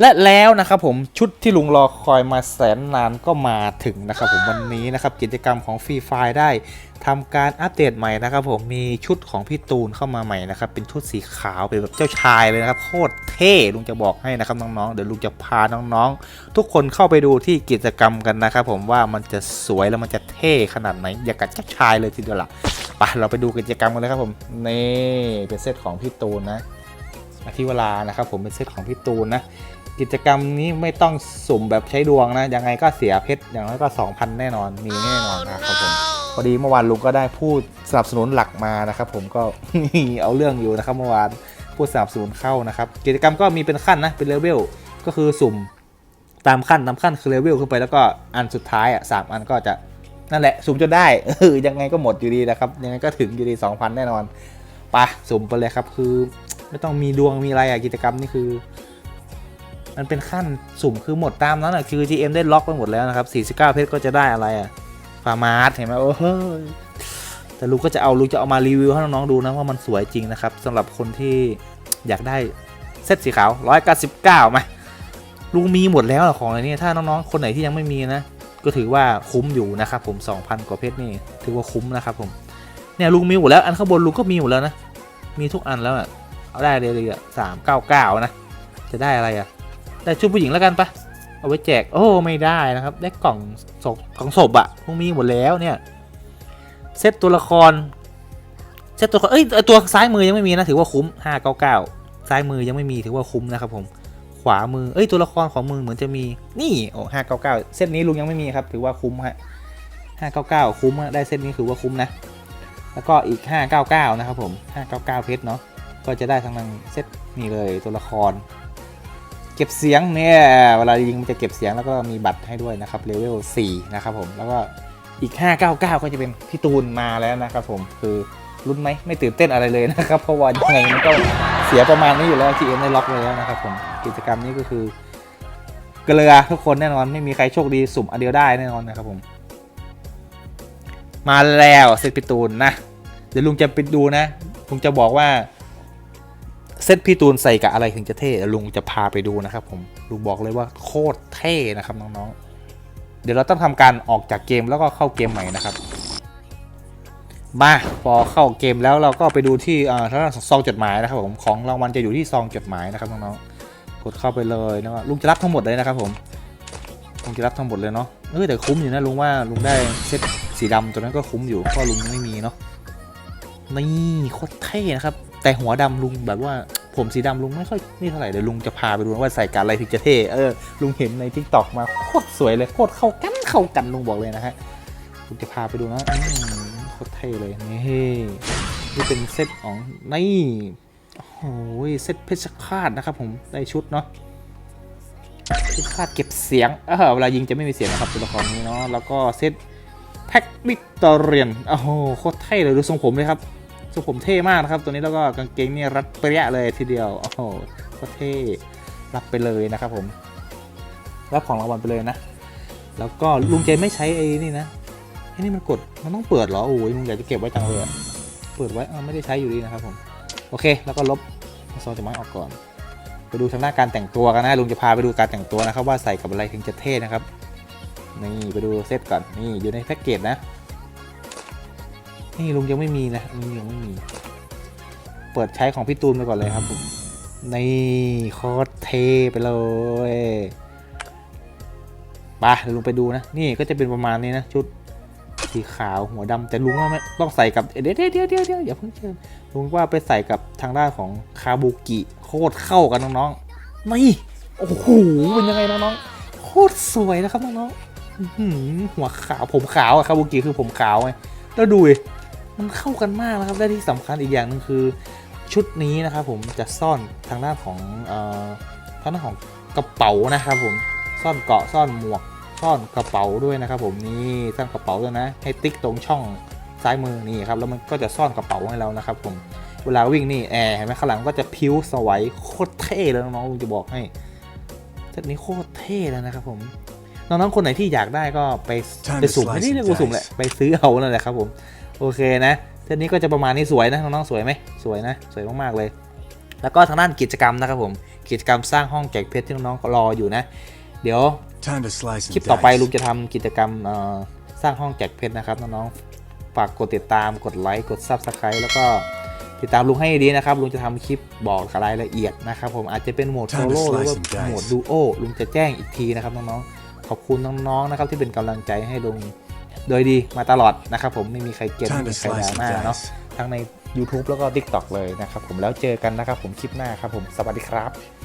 และแล้วนะครับผมชุดที่ลุงรอคอยมาแสนนานก็มาถึงนะครับผมวันนี้นะครับกิจกรรมของฟรีไฟได้ทำการอัปเดตใหม่นะครับผมมีชุดของพี่ตูนเข้ามาใหม่นะครับเป็นชุดสีขาวเป็นแบบเจ้าชายเลยนะครับโคตรเท่ลุงจะบอกให้นะครับน้องๆเดี๋ยวลุงจะพาน้องๆ ทุกคนเข้าไปดูที่กิจกรรมกันนะครับผมว่ามันจะสวยแล้วมันจะเท่ขนาดไหนอยากกับเจ้าชายเลยทีเดียวล่ะไปเราไปดูกิจกรรมกันเลยครับผมนี่เป็นเซตของพี่ตูนนะอธิวรานะครับผมเป็นเซตของพี่ตูนนะ กิจกรรมนี้ไม่ต้องสุ่มแบบใช้ดวงนะ ยังไงก็เสียเพชรอย่างน้อยก็ 2,000 แน่นอน มีแน่นอนนะครับผม พอดีเมื่อวานลุงก็ได้พูดสนับสนุนหลักมานะครับผมก็เอาเรื่องอยู่นะครับเมื่อวานพูดสนับสนุนเข้านะครับ กิจกรรมก็มีเป็นขั้นนะ เป็นเลเวล ก็คือสุ่มตามขั้นตามขั้นคือเลเวลขึ้นไปแล้วก็อันสุดท้ายอะสามอันก็จะนั่นแหละ สุ่มจนได้เออยังไงก็หมดอยู่ดีนะครับ ยังไงก็ถึงอยู่ดี 2,000 แน่นอนไปะสุ่มไปเลยครับคือ ไม่ต้องมีดวงมีอะไรอะกิจกรรมนี่คือ มันเป็นขั้นสุ่มคือหมดตามนั้นอะคือ GM ได้ล็อกไปหมดแล้วนะครับ 49 เพชรก็จะได้อะไรอะฟาร์มาร์เห็นไหมโอ้โหแต่ลุงก็จะเอาลุงจะเอามารีวิวให้น้องๆดูนะว่ามันสวยจริงนะครับสำหรับคนที่อยากได้เซตสีขาว 199มาลุงมีหมดแล้วอของอะไรนี่ถ้าน้องๆ คนไหนที่ยังไม่มีนะ ก็ถือว่าคุ้มอยู่นะครับผม 2,000 กว่าเพชรนี่ ถือว่าคุ้มนะครับผม เนี่ยลุงมีหมดแล้วอันข้างบนลุงก็มีหมดแล้วนะ มีทุกอันแล้วอะ เอาได้เลยเลยอะสามเก้าเก้านะ จะได้อะไรอะ ได้ชุดผู้หญิงแล้วกันปะเอาไว้แจก โอ้ไม่ได้นะครับ ได้กล่องศพกล่องศพอะพวกมีหมดแล้วเนี่ย เซตตัวละคร เซตตัวเอ้ยตัวซ้ายมือยังไม่มีนะถือว่าคุ้ม599ซ้ายมือยังไม่มีถือว่าคุ้มนะครับผม ขวามือ เอ้ยตัวละครของมือเหมือนจะมี นี่โอ้599เซตนี้ลุงยังไม่มีครับ ถือว่าคุ้มฮะ599คุ้มได้เซตนี้ถือว่าคุ้มนะ แล้วก็อีก599นะครับผม599เพชรเนาะ ก็จะได้ทั้งนั้นเซตนี่เลยตัวละคร เก็บเสียงเนี่ยเวลายิงมันจะเก็บเสียงแล้วก็มีบัตรให้ด้วยนะครับเลเวล4นะครับผมแล้วก็อีก 599 ก็จะเป็นพี่ตูนมาแล้วนะครับผมคือรุ้นไหมไม่ตื่นเต้นอะไรเลยนะครับเพราะว่ายังไงมันก็เสียประมาณนี้อยู่แล้ว GM ได้ล็อกไว้แล้วนะครับผมกิจกรรมนี้ก็คือเกลือทุกคนแน่นอนไม่มีใครโชคดีสุ่มอันเดียวได้แน่นอนนะครับผม มาแล้วเซตพี่ตูนนะเดี๋ยวลุงจะไปดูนะลุงจะบอกว่า เซตพี่ตูนใส่กับอะไรถึงจะเท่ลุงจะพาไปดูนะครับผมลุงบอกเลยว่าโคตรเท่นะครับน้องๆ เดี๋ยวเราต้องทำการออกจากเกมแล้วก็เข้าเกมใหม่นะครับ มาพอเข้าเกมแล้วเราก็ไปดูที่อ่าทางด้านซองจดหมายนะครับผมของรางวัลจะอยู่ที่ซองจดหมายนะครับน้องๆกดเข้าไปเลยนะลุงจะรับทั้งหมดเลยนะครับผมลุงจะรับทั้งหมดเลยเนาะเออแต่คุ้มอยู่นะลุงว่าลุงได้เซตสีดำตัวนั้นก็คุ้มอยู่เพราะลุงยังไม่มีเนาะนี่โคตรเท่นะครับแต่หัวดำลุงแบบว่า ผมสีดำลุงไม่ค่อยนี่เท่าไหร่เดี๋ยวลุงจะพาไปดูว่าใส่กันอะไรถึงจะเท่เออลุงเห็นในทิกตอกมาโคตรสวยเลยโคตรเข้ากันเข้ากันลุงบอกเลยนะฮะลุงจะพาไปดูนะโคตรเท่เลยนี่นี่เป็นเซตของนี่โอ้โหเซตเพชรฆาตนะครับผมได้ชุดเนาะเพชรฆาตเก็บเสียงเออเวลายิงจะไม่มีเสียงนะครับตัวละครนี้เนาะแล้วก็เซตแพ็กวิกตอเรียนโอ้โหโคตรเท่เลยดูทรงผมเลยครับ สุผมเท่มากนะครับ ตัวนี้แล้วก็กางเกงนี่รัดเปรี้ยเลยทีเดียวโอ้โหก็เท่รับไปเลยนะครับผม รับของรางวัลไปเลยนะ แล้วก็ลุงเจไม่ใช้ไอ้นี่นะไอ้นี่มันกดมันต้องเปิดเหรอโอ้ยลุงอยากจะเก็บไว้จังเลยเปิดไว้เออไม่ได้ใช้อยู่ดีนะครับผมโอเค แล้วก็ลบซองจากไม้ออกก่อนไปดูทางหน้าการแต่งตัวกันนะลุงจะพาไปดูการแต่งตัวนะครับว่าใส่กับอะไรถึงจะเท่นะครับนี่ไปดูเซตก่อนนี่อยู่ในแพ็กเกจนะ นี่ลุงยังไม่มีนะลุงยังไม่มี เปิดใช้ของพี่ตูนไปก่อนเลยครับผมนี่โคตรเทไปเลยไปเดี๋ยวลุงไปดูนะ นี่ก็จะเป็นประมาณนี้นะ ชุดสีขาวหัวดำแต่ลุงว่าไม่ต้องใส่กับ เดี๋ยวเดี๋ยวเดี๋ยวเดี๋ยวอย่าเพิ่งเชิญลุงว่าไปใส่กับทางด้านของคาบุกิ โคตรเข้ากันน้องๆนี่โอ้โหเป็นยังไงน้องๆโคตรสวยนะครับน้องน้องหัวขาวผมขาวอะคาบุกิคือผมขาวไงแล้วดูดิ มันเข้ากันมากนะครับและที่สำคัญอีกอย่างหนึ่งคือ ชุดนี้นะครับผมจะซ่อนทางด้านของเอ่อทางด้านของกระเป๋านะครับผมซ่อนเกาะซ่อนหมวก ซ่อนกระเป๋าด้วยนะครับผมนี่ซ่อนกระเป๋าด้วยนะ ให้ติ๊กตรงช่องซ้ายมือนี่ครับแล้วมันก็จะซ่อนกระเป๋าให้เรานะครับผมเวลาวิ่งนี่แอร์เห็นไหมข้างหลังก็จะพิ้วสวัยโคตรเท่เลยน้องๆจะบอกให้เซตนี้โคตรเท่แล้วนะครับผมน้องๆคนไหนที่อยากได้ก็ไปไปสุ่มไม่ได้เรียกว่าสุ่มแหละไปซื้อเอานั่นแหละครับผม โอเคนะเซตนี้ก็จะประมาณนี้สวยนะน้องๆสวยไหมสวยนะ สวยมากๆเลย แล้วก็ทางด้านกิจกรรมนะครับผมกิจกรรมสร้างห้องแจกเพชรที่น้องๆก็รออยู่นะ เดี๋ยว Time to slice คลิป and ต่อไปลุง dice. จะทำกิจกรรมเอ่อสร้างห้องแจกเพชรนะครับน้องๆฝากกดติดตามกดไลค์กด Subscribe แล้วก็ติดตามลุงให้ดีนะครับลุงจะทำคลิปบอกรายละเอียดนะครับผมอาจจะเป็นโหมดโซ Time to โล่หรือ slice ว่า and dice โหมดดูโอลุงจะแจ้งอีกทีนะครับน้องๆขอบคุณน้องๆนะครับที่เป็นกำลังใจให้ลุง โดยดีมาตลอดนะครับผมไม่มีใครเกลียด Time ไม่ to มีใครด่า slice and หน้าเนาะ dice. ทั้งใน YouTube แล้วก็ TikTok เลยนะครับผมแล้วเจอกันนะครับผมคลิปหน้าครับผมสวัสดีครับ